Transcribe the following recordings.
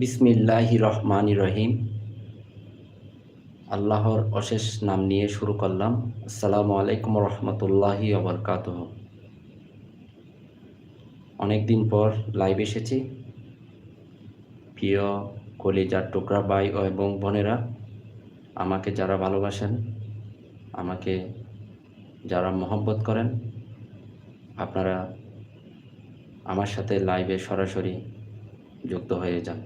বিসমিল্লাহ রহমান রহিম। আল্লাহর অশেষ নাম নিয়ে শুরু করলাম। আসসালামু আলাইকুম রহমতুল্লাহি অবরকাত অনেকদিন পর লাইভ এসেছি। প্রিয় কলিজার টুকরা ভাই এবং বোনেরা, আমাকে যারা ভালোবাসেন, আমাকে যারা মহব্বত করেন, আপনারা আমার সাথে লাইভে সরাসরি যুক্ত হয়ে যান।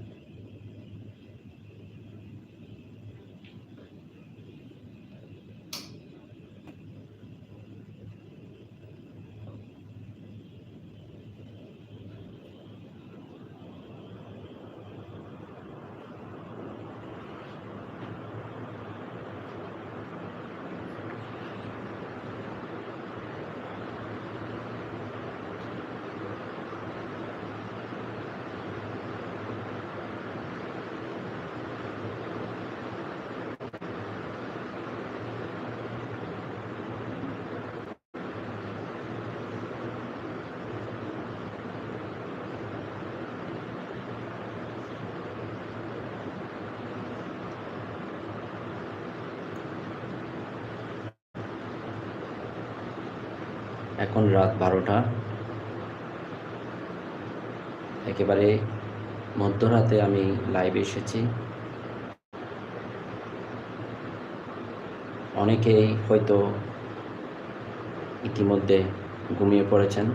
এখন রাত বারোটা। একেবারে মধ্যরাতে আমি লাইভ এসেছি। অনেকেই হয়তো ইতিমধ্যে ঘুমিয়ে পড়েছেন,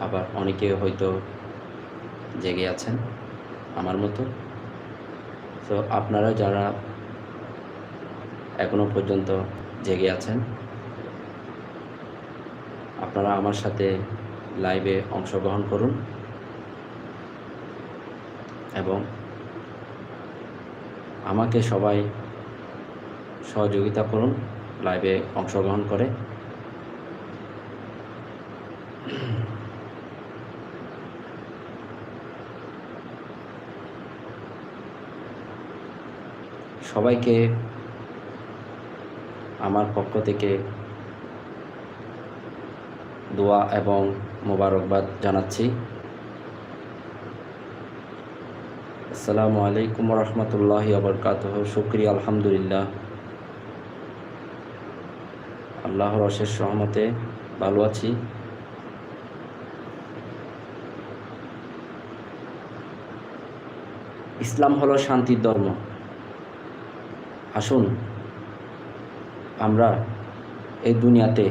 আবার অনেকে হয়তো জেগে আছেন, আমার মতো। তো আপনারা যারা এখনও পর্যন্ত জেগে আছেন আপনারা আমার সাথে লাইভে অংশগ্রহণ করুন। এবং আমাকে সবাই সহযোগিতা করুন লাইভে অংশগ্রহণ করে। সবাইকে আমার পক্ষ থেকে দোয়া এবং মোবারকবাদ জানাচ্ছি। আসসালামু আলাইকুম রহমতুল্লাহ আবরকাত শুক্রিয়া, আলহামদুলিল্লাহ। আল্লাহর অশেষ সহমতে ভালো আছি। ইসলাম হলো শান্তির ধর্ম। আসুন, আমরা এই দুনিয়াতে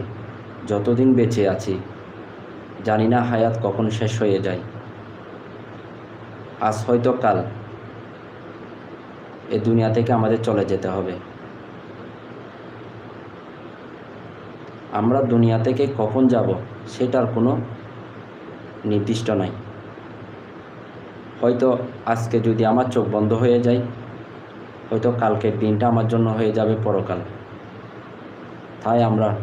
যতদিন বেঁচে আছি, জানি না হায়াত কখন শেষ হয়ে যায়। আজ হয়তো কাল এ দুনিয়া থেকে আমাদের চলে যেতে হবে। আমরা দুনিয়া থেকে কখন যাব সেটার কোনো নির্দিষ্ট নাই। হয়তো আজকে যদি আমার চোখ বন্ধ হয়ে যায়, হয়তো কালকের দিনটা আমার জন্য হয়ে যাবে পরকাল। তাই আমরা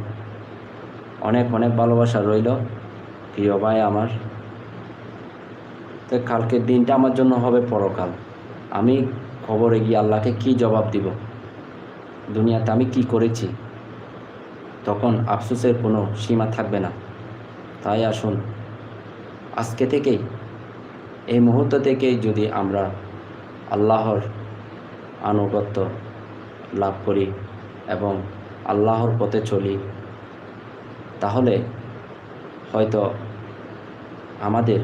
অনেক অনেক ভালোবাসা রইল, প্রিয় ভাই আমার। তো কালকের দিনটা আমার জন্য হবে পরকাল। আমি খবরে গিয়ে আল্লাহকে কি জবাব দিব? দুনিয়াতে আমি কি করেছি? তখন আফসোসের কোনো সীমা থাকবে না। তাই আসুন, আজকে থেকেই, এই মুহূর্ত থেকেই যদি আমরা আল্লাহর আনুগত্য লাভ করি এবং আল্লাহর পথে চলি তাহলে হয়তো আমাদের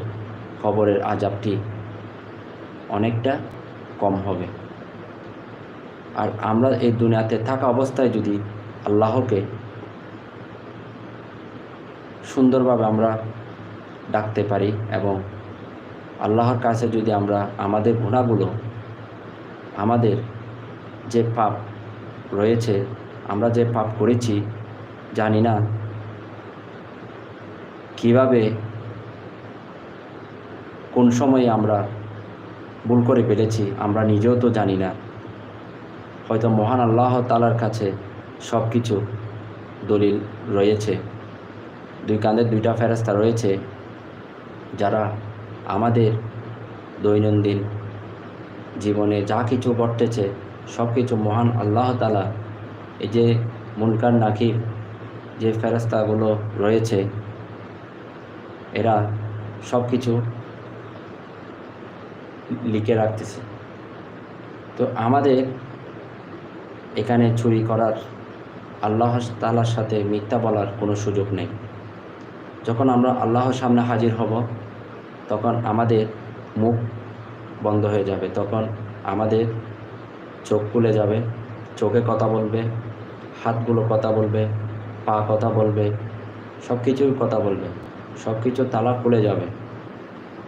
খবরের আজাবটি অনেকটা কম হবে। আর আমরা এই দুনিয়াতে থাকা অবস্থায় যদি আল্লাহকে সুন্দরভাবে আমরা ডাকতে পারি এবং আল্লাহর কাছে যদি আমরা আমাদের গুণাগুলো, আমাদের যে পাপ রয়েছে, আমরা যে পাপ করেছি, জানি না কীভাবে, কোন সময়ে আমরা ভুল করে ফেলেছি, আমরা নিজেও তো জানি না। হয়তো মহান আল্লাহ তালার কাছে সব কিছু দলিল রয়েছে। দুই কাঁধের দুইটা ফেরাস্তা রয়েছে, যারা আমাদের দৈনন্দিন জীবনে যা কিছু ঘটেছে সব কিছু মহান আল্লাহ তালা এই যে মুনকার নাকির যে ফেরাস্তাগুলো রয়েছে এরা সব কিছু লিখে রাখতেছে। তো আমাদের এখানে চুরি করার আল্লাহ তালার সাথে মিথ্যা বলার কোনো সুযোগ নেই। যখন আমরা আল্লাহর সামনে হাজির হব, তখন আমাদের মুখ বন্ধ হয়ে যাবে, তখন আমাদের চোখ খুলে যাবে, চোখে কথা বলবে, হাতগুলো কথা বলবে, পা কথা বলবে সব কিছুই কথা বলবে। সব কিছু তালা খুলে যাবে।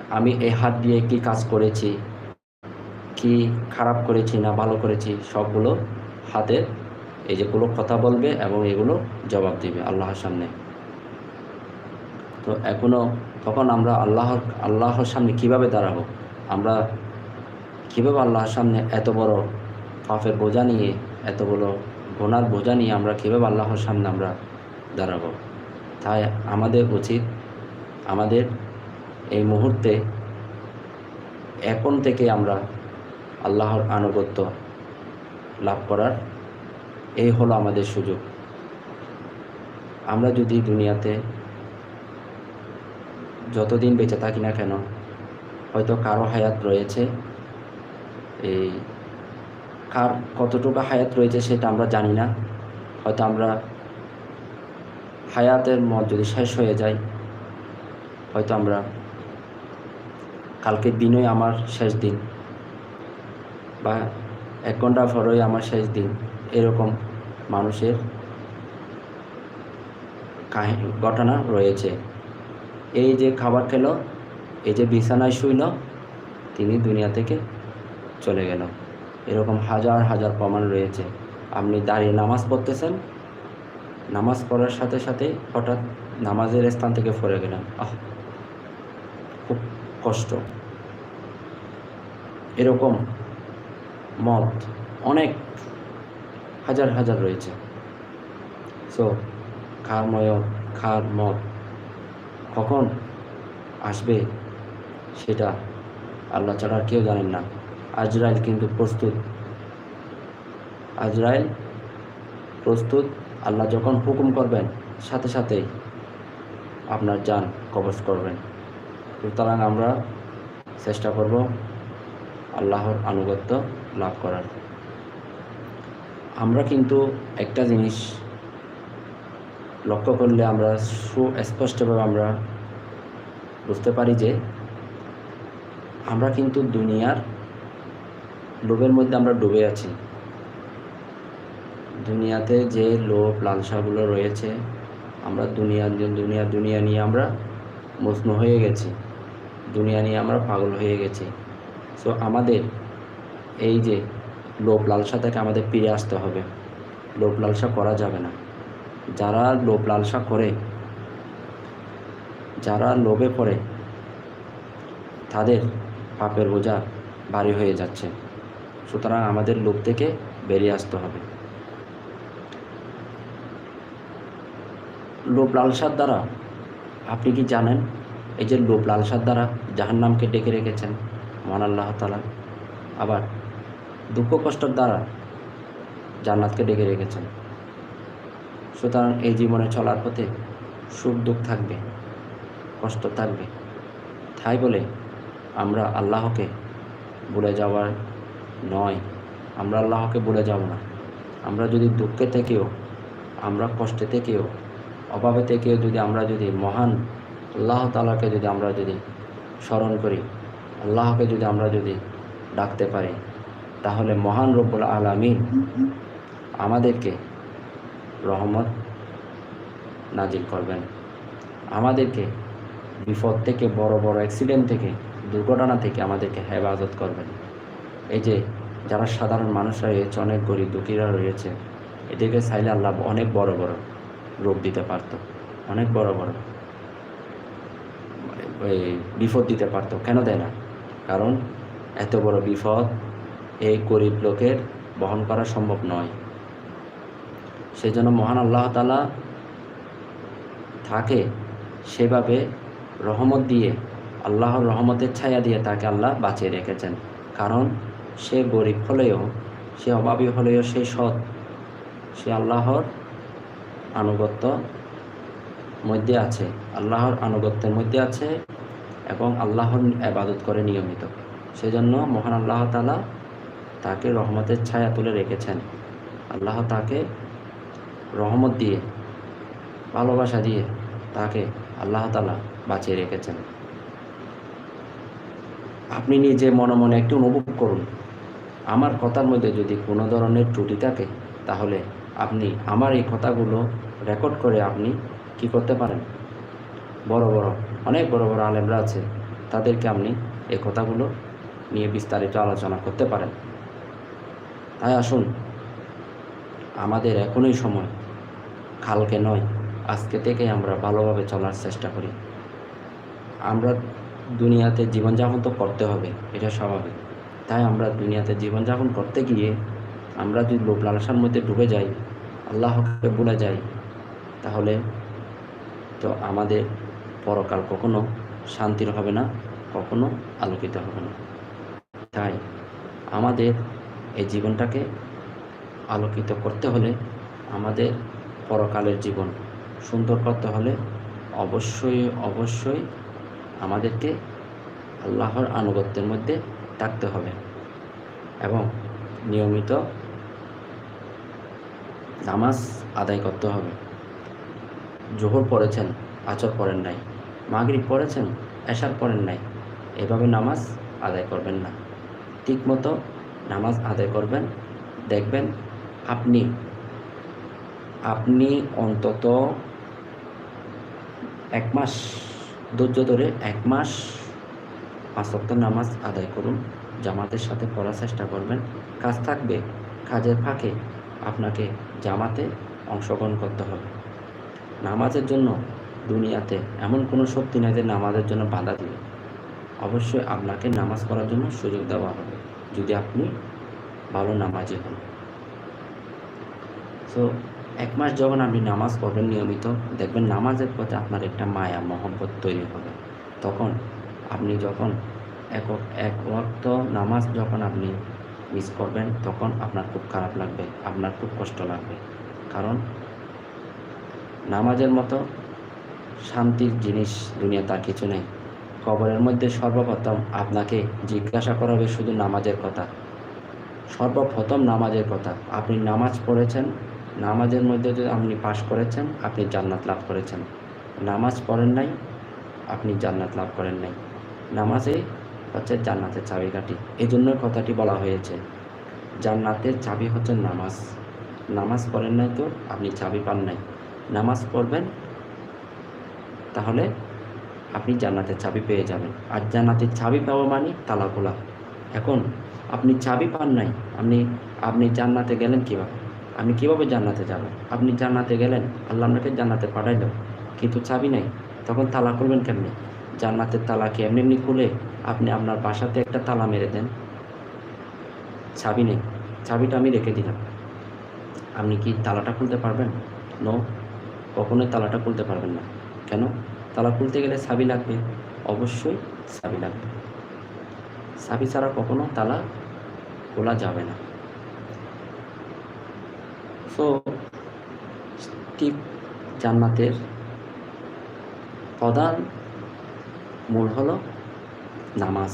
আমি এই হাত দিয়ে কি কাজ করেছি, কি খারাপ করেছি না ভালো করেছি, সবগুলো হাতের এই যেগুলো কথা বলবে এবং এগুলো জবাব দিবে আল্লাহর সামনে। তো এখনও তখন আমরা আল্লাহর আল্লাহর সামনে কীভাবে দাঁড়াবো? আমরা কীভাবে আল্লাহর সামনে এত বড় পাপের বোঝা নিয়ে, এত বড় গোনার বোঝা নিয়ে আমরা কীভাবে আল্লাহর সামনে আমরা দাঁড়াবো? তাই আমাদের উচিত আমাদের এই মুহূর্তে এখন থেকে আমরা আল্লাহর আনুগত্য লাভ করার এই হলো আমাদের সুযোগ। আমরা যদি দুনিয়াতে যতদিন বেঁচে থাকি না কেন, হয়তো কারও হায়াত রয়েছে, এই কার কতটুকু হায়াত রয়েছে সেটা আমরা জানি না। হয়তো আমরা হায়াতের মত যদি শেষ হয়ে যায় হয়তো আমরা কালকের দিনই আমার শেষ দিন বা এক ঘণ্টা পরেই আমার শেষ দিন, এরকম মানুষের কাহিনী ঘটনা রয়েছে। এই যে খাবার খেলো, এই যে বিছানায় শুইল, তিনি দুনিয়া থেকে চলে গেল। এরকম হাজার হাজার প্রমাণ রয়েছে। আপনি দাঁড়িয়ে নামাজ পড়তেছেন, নামাজ পড়ার সাথে সাথে হঠাৎ নামাজের স্থান থেকে ফরে গেলেন। আহ! কষ্ট। এরকম মত অনেক হাজার হাজার রয়েছে। সো খার ময় খার মদ কখন আসবে সেটা আল্লাহ ছাড়া কেউ জানেন না। আজরাইল কিন্তু প্রস্তুত। আজরাইল প্রস্তুত। আল্লাহ যখন হুকুম করবেন, সাথে সাথেই আপনার যান কবজ করবেন। সুতরাং আমরা চেষ্টা করব আল্লাহর আনুগত্য লাভ করার। আমরা কিন্তু একটা জিনিস লক্ষ্য করলে আমরা সুস্পষ্টভাবে আমরা বুঝতে পারি যে আমরা কিন্তু দুনিয়ার লোভের মধ্যে আমরা ডুবে আছি। দুনিয়াতে যে লোভ লালসাগুলো রয়েছে, আমরা দুনিয়া দুনিয়া দুনিয়া নিয়ে আমরা মগ্ন হয়ে গেছি। দুনিয়া নিয়ে আমরা পাগল হয়ে গেছি। সো আমাদের এই যে লোভ লালসা থেকে আমাদের ফিরে আসতে হবে। লোভ লালসা করা যাবে না। যারা লোভ লালসা করে, যারা লোভে পড়ে, তাদের পাপের বোঝা ভারী হয়ে যাচ্ছে। সুতরাং আমাদের লোভ থেকে বেরিয়ে আসতে হবে। লোভ লালসার দ্বারা আপনি কি জানেন? এই যে লোভ লালসার দ্বারা জাহান্নামকে ডেকে রেখেছেন মহান আল্লাহ তালা আবার দুঃখ কষ্টের দ্বারা জান্নাতকে ডেকে রেখেছেন। সুতরাং এই জীবনে চলার পথে সুখ দুঃখ থাকবে, কষ্ট থাকবে। তাই বলে আমরা আল্লাহকে ভুলে যাওয়ার নয়। আমরা আল্লাহকে ভুলে যাব না। আমরা যদি দুঃখে থেকেও, আমরা কষ্টে থেকেও, অভাবে থেকেও যদি আমরা যদি মহান আল্লাহ তালাকে যদি আমরা যদি স্মরণ করি, আল্লাহকে যদি আমরা যদি ডাকতে পারি, তাহলে মহান রব্বুল আলমিন আমাদেরকে রহমত নাজিল করবেন। আমাদেরকে বিপদ থেকে, বড় বড় অ্যাক্সিডেন্ট থেকে, দুর্ঘটনা থেকে আমাদেরকে হেফাজত করবেন। এই যে যারা সাধারণ মানুষরা রয়েছে, অনেক গরিব দুঃখীরা রয়েছে, এদেরকে চাইলে আল্লাহ অনেক বড় বড় রোগ দিতে পারতো, অনেক বড় বড়। ওই বিপদ দিতে পারতো। কেন দেয় না? কারণ এত বড় বিপদ এই গরিব লোকের বহন করা সম্ভব নয়। সেই জন্য মহান আল্লাহ তালা থাকে সেভাবে রহমত দিয়ে, আল্লাহর রহমতের ছায়া দিয়ে তাকে আল্লাহ বাঁচিয়ে রেখেছেন। কারণ সে গরিব হলেও, সে অভাবী হলেও সে সৎ। সে আল্লাহর আনুগত্য মধ্যে আছে, আল্লাহর আনুগত্যের মধ্যে আছে এবং আল্লাহর আবাদত করে নিয়মিত। সেজন্য মহান আল্লাহ তালা তাকে রহমতের ছায়া তুলে রেখেছেন। আল্লাহ তাকে রহমত দিয়ে, ভালোবাসা দিয়ে তাকে আল্লাহ তালা বাঁচিয়ে রেখেছেন। আপনি নিজে মনে মনে একটু অনুভব করুন, আমার কথার মধ্যে যদি কোনো ধরনের ত্রুটি থাকে, তাহলে আপনি আমার এই কথাগুলো রেকর্ড করে আপনি কি করতে পারেন? বড় বড়, অনেক বড় বড় আলেমরা আছে, তাদেরকে আপনি এই কথাগুলো নিয়ে বিস্তারিত আলোচনা করতে পারেন। তাই আসুন, আমাদের এখনই সময়, কালকে নয়, আজকে থেকে আমরা ভালোভাবে চলার চেষ্টা করি। আমরা দুনিয়াতে জীবনযাপন তো করতে হবে, এটা স্বাভাবিক। তাই আমরা দুনিয়াতে জীবনযাপন করতে গিয়ে আমরা যদি লোভ লালসার মধ্যে ডুবে যাই, আল্লাহকে ভুলে যাই, তাহলে তো আমাদের পরকাল কখনো শান্তির হবে না, কখনো আলোকিত হবে না। তাই আমাদের এই জীবনটাকে আলোকিত করতে হলে আমাদের পরকালের জীবন সুন্দর করতে হলে অবশ্যই অবশ্যই আমাদেরকে আল্লাহর আনুগত্যের মধ্যে থাকতে হবে এবং নিয়মিত নামাজ আদায় করতে হবে। জোহর পড়েছেন আচর পড়েন নাই, মাগরিব পড়েছেন, এশার পড়েন নাই, এভাবে নামাজ আদায় করবেন না। ঠিকমতো নামাজ আদায় করবেন, দেখবেন আপনি আপনি অন্তত এক মাস, ধৈর্য ধরে এক মাস পাঁচক্ত নামাজ আদায় করুন, জামাতের সাথে পড়ার চেষ্টা করবেন, কাজ থাকবে, কাজের ফাঁকে আপনাকে জামাতে অংশগ্রহণ করতে হবে। নামাজের জন্য দুনিয়াতে এমন কোনো শক্তি নেই যে নামাজের জন্য বাধা দিবে। অবশ্যই আপনাকে নামাজ পড়ার জন্য সুযোগ দেওয়া হবে, যদি আপনি ভালো নামাজি হন। সো এক মাস যখন আপনি নামাজ পড়বেন নিয়মিত, দেখবেন নামাজের প্রতি আপনার একটা মায়া, মহব্বত তৈরি হবে। তখন আপনি যখন এক এক ওয়াক্ত নামাজ যখন আপনি মিস করবেন, তখন আপনার খুব খারাপ লাগবে, আপনার খুব কষ্ট লাগবে। কারণ নামাজের মতো শান্তির জিনিস দুনিয়া তার কিছু নেই। কবরের মধ্যে সর্বপ্রথম আপনাকে জিজ্ঞাসা করা হবে শুধু নামাজের কথা। সর্বপ্রথম নামাজের কথা। আপনি নামাজ পড়েছেন, নামাজের মধ্যে যদি আপনি পাশ করেছেন, আপনি জান্নাত লাভ করেছেন। নামাজ পড়েন নাই, আপনি জান্নাত লাভ করেন নাই। নামাজে হচ্ছে জান্নাতের চাবিকাঠি। এই জন্যই কথাটি বলা হয়েছে, জান্নাতের চাবি হচ্ছে নামাজ। নামাজ পড়েন নাই তো আপনি চাবি পান নাই। নামাজ পড়বেন, তাহলে আপনি জান্নাতের চাবি পেয়ে যাবেন। আর জান্নাতের চাবি পাওয়া মানে তালা খোলা এখন আপনি চাবি পান নাই, আপনি আপনি জান্নাতে গেলেন কীভাবে? আপনি কীভাবে জান্নাতে যাবেন আপনি জান্নাতে গেলেন, আল্লাহ আপনাকে জান্নাতে পাঠাইল, কিন্তু চাবি নাই, তখন তালা খুলবেন কেমনি? জান্নাতের তালা কি এমনি এমনি খুলে আপনি আপনার বাসাতে একটা তালা মেরে দেন? চাবি নেই। চাবিটা আমি রেখে দিলাম। আপনি কি তালাটা খুলতে পারবেন? নো কখনোই তালাটা খুলতে পারবেন না। কেন? তালা খুলতে গেলে চাবি লাগবে। অবশ্যই চাবি লাগবে। চাবি ছাড়া কখনো তালা খোলা যাবে না। সো ঠিক জান্নাতের প্রধান মূল হলো নামাজ।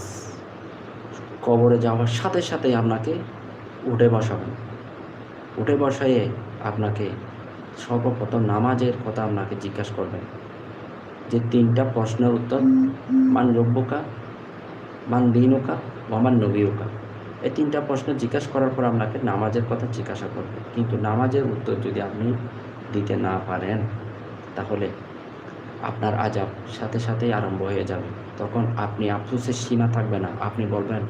কবরে যাওয়ার সাথে সাথে আপনাকে উঠে বসাবেন। উঠে বসাইয়ে আপনাকে সর্বপ্রথম নামাজের কথা আপনাকে জিজ্ঞাসা করবেন। যে তিনটা প্রশ্নের উত্তর, মান রব্বকা, মান দিনুকা ওমান নবীকা এই তিনটা প্রশ্ন জিজ্ঞাসা করার পর আপনাকে নামাজের কথা জিজ্ঞাসা করবে। কিন্তু নামাজের উত্তর যদি আপনি দিতে না পারেন, তাহলে আপনার আজাব সাথে সাথেই আরম্ভ হয়ে যাবে। তখন আপনি আফসোসের সীমা থাকবে না। আপনি বলবেন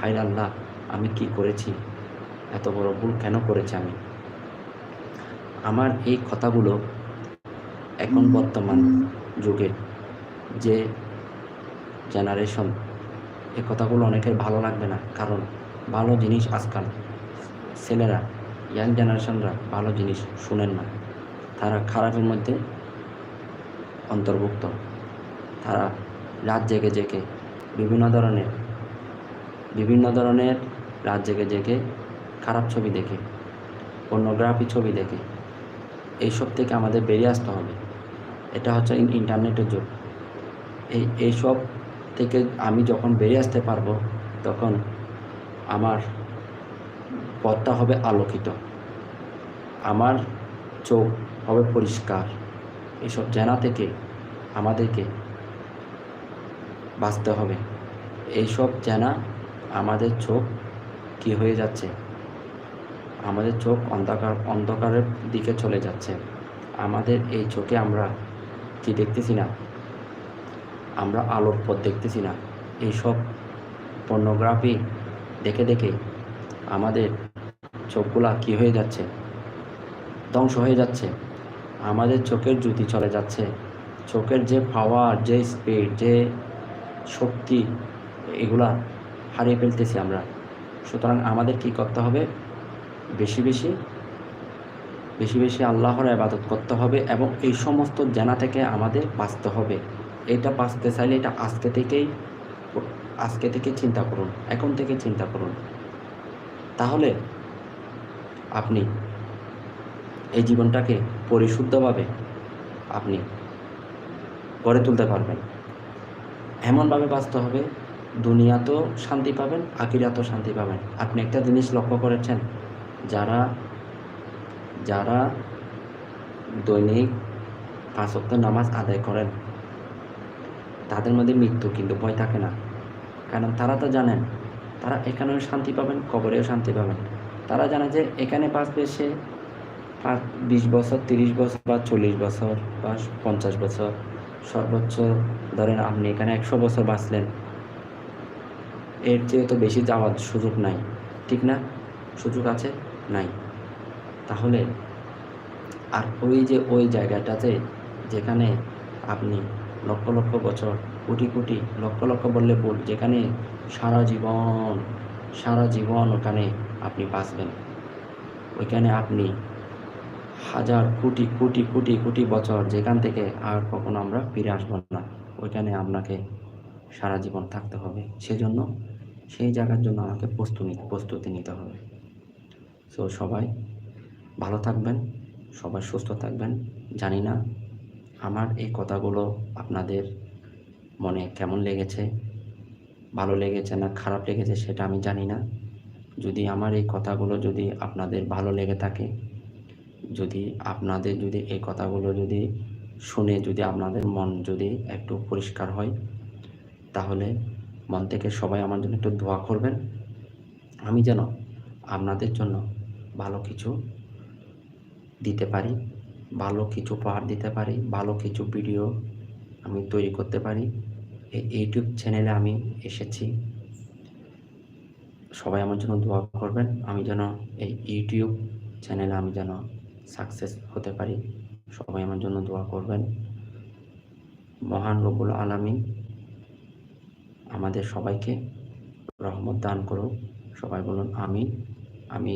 হাই আল্লাহ, আমি কি করেছি? এত বড় ভুল কেন করেছি আমি? আমার এই কথাগুলো এখন বর্তমান যুগে যে জেনারেশন এই কথাগুলো অনেকের ভালো লাগবে না। কারণ ভালো জিনিস আজকাল ছেলেরা ইয়াং জেনারেশনরা ভালো জিনিস শুনেন না। তারা খারাপের মধ্যে অন্তর্ভুক্ত। তারা রাত জেগে জেগে বিভিন্ন ধরনের বিভিন্ন ধরনের রাত জেগে জেগে খারাপ ছবি দেখে পর্নোগ্রাফি ছবি দেখে এইসব থেকে আমাদের বেরিয়ে আসতে হবে। এটা হচ্ছে ইন্টারনেটের যুগ। এই, এইসব থেকে আমি যখন বেরিয়ে আসতে পারব, তখন আমার পথটা হবে আলোকিত। আমার চোখ হবে পরিষ্কার। এসব জেনা থেকে আমাদেরকে বাঁচতে হবে। এইসব জেনা আমাদের চোখ কি হয়ে যাচ্ছে আমাদের চোখ অন্ধকার, অন্ধকারের দিকে চলে যাচ্ছে। আমাদের এই চোখে আমরা কি দেখতেছি না? আমরা আলোর পথ দেখতেছি না। এইসব পর্নোগ্রাফি দেখে দেখে আমাদের চোখগুলা কি হয়ে যাচ্ছে? ধ্বংস হয়ে যাচ্ছে। আমাদের চোখের জ্যোতি চলে যাচ্ছে। চোখের যে পাওয়ার যে স্পিড যে শক্তি, এগুলা হারিয়ে ফেলতেছি আমরা। সুতরাং আমাদের কি করতে হবে? বেশি বেশি বেশি বেশি আল্লাহর আবাদত করতে হবে এবং এই সমস্ত জানা থেকে আমাদের বাঁচতে হবে। এটা বাঁচতে চাইলে এটা আজকে থেকেই, আজকে থেকে চিন্তা করুন, এখন থেকে চিন্তা করুন। তাহলে আপনি এই জীবনটাকে পরিশুদ্ধভাবে আপনি গড়ে তুলতে পারবেন। এমনভাবে বাঁচতে হবে, দুনিয়াতেও শান্তি পাবেন আকিরাতেও শান্তি পাবেন। আপনি একটা জিনিস লক্ষ্য করেছেন যারা যারা দৈনিক পাঁচ নামাজ আদায় করেন, তাদের মধ্যে মৃত্যু কিন্তু ভয় থাকে না। কারণ তারা তো জানেন, তারা এখানেও শান্তি পাবেন, কবরেও শান্তি পাবেন। তারা জানে যে এখানে বাঁচবে সে পাঁচ, বিশ বছর, তিরিশ বছর বা চল্লিশ বছর বা পঞ্চাশ বছর সর্বোচ্চ ধরেন আপনি এখানে একশো বছর বাঁচলেন, এর চেয়ে তো বেশি যাওয়ার সুযোগ নাই। ঠিক না? সুযোগ আছে? নাই। তাহলে আর ওই যে ওই জায়গাটাতে যেখানে আপনি লক্ষ লক্ষ বছর, কোটি কোটি, লক্ষ লক্ষ বললে ভুল, যেখানে সারা জীবন সারা জীবন ওখানে আপনি বাঁচবেন। ওইখানে আপনি হাজার কোটি কোটি কোটি কোটি বছর যেখান থেকে আর কখনো আমরা ফিরে আসব না। ওইখানে আপনাকে সারা জীবন থাকতে হবে। সেজন্য সেই জায়গার জন্য আমাকে প্রস্তুতি প্রস্তুতি নিতে হবে। সো সবাই ভালো থাকবেন, সবাই সুস্থ থাকবেন। জানি না আমার এই কথাগুলো আপনাদের মনে কেমন লেগেছে, ভালো লেগেছে না খারাপ লেগেছে সেটা আমি জানি না। যদি আমার এই কথাগুলো যদি আপনাদের ভালো লেগে থাকে, যদি আপনাদের যদি এই কথাগুলো যদি শুনে যদি আপনাদের মন যদি একটু পরিষ্কার হয়, তাহলে মন থেকে সবাই আমার জন্য একটু দোয়া করবেন। আমি যেন আপনাদের জন্য ভালো কিছু দিতে পারি, ভালো কিছু উপহার দিতে পারি, ভালো কিছু ভিডিও আমি তৈরি করতে পারি। এই ইউটিউব চ্যানেলে আমি এসেছি। সবাই আমার জন্য দোয়া করবেন, আমি যেন এই ইউটিউব চ্যানেলে আমি যেন সাকসেস হতে পারি। সবাই আমার জন্য দোয়া করবেন। মহান রবুল আলমী আমাদের সবাইকে রহমত দান করুক। সবাই বলুন আমি আমি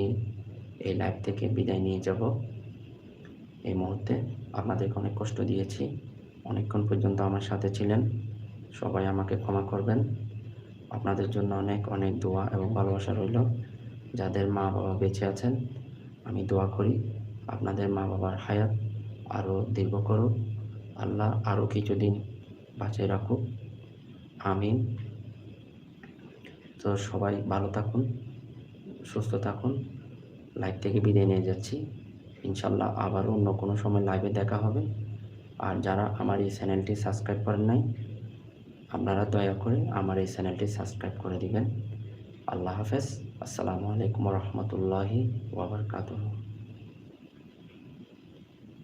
এই লাইফ থেকে বিদায় নিয়ে যাব। এই মুহূর্তে আপনাদেরকে অনেক কষ্ট দিয়েছি। অনেকক্ষণ পর্যন্ত আমার সাথে ছিলেন। সবাই আমাকে ক্ষমা করবেন। আপনাদের জন্য অনেক অনেক দোয়া এবং ভালোবাসা রইল। যাদের মা বাবা বেঁচে আছেন, আমি দোয়া করি, আপনাদের মা বাবার হায়াত আরও দীর্ঘ করুক। আল্লাহ আরও কিছুদিন বাঁচিয়ে রাখুক। আমিন। তো সবাই ভালো থাকুন, সুস্থ থাকুন। লাইভ থেকে বিদায় নিয়ে যাচ্ছি। ইনশাল্লাহ আবার অন্য কোনো সময় লাইভে দেখা হবে। আর যারা আমার এই চ্যানেলটি সাবস্ক্রাইব করেন নাই, আপনারা দয়া করে আমার এই চ্যানেলটি সাবস্ক্রাইব করে দিবেন। আল্লাহ হাফেজ। আসসালামু আলাইকুম রহমতুল্লাহি ওবরকাতুহ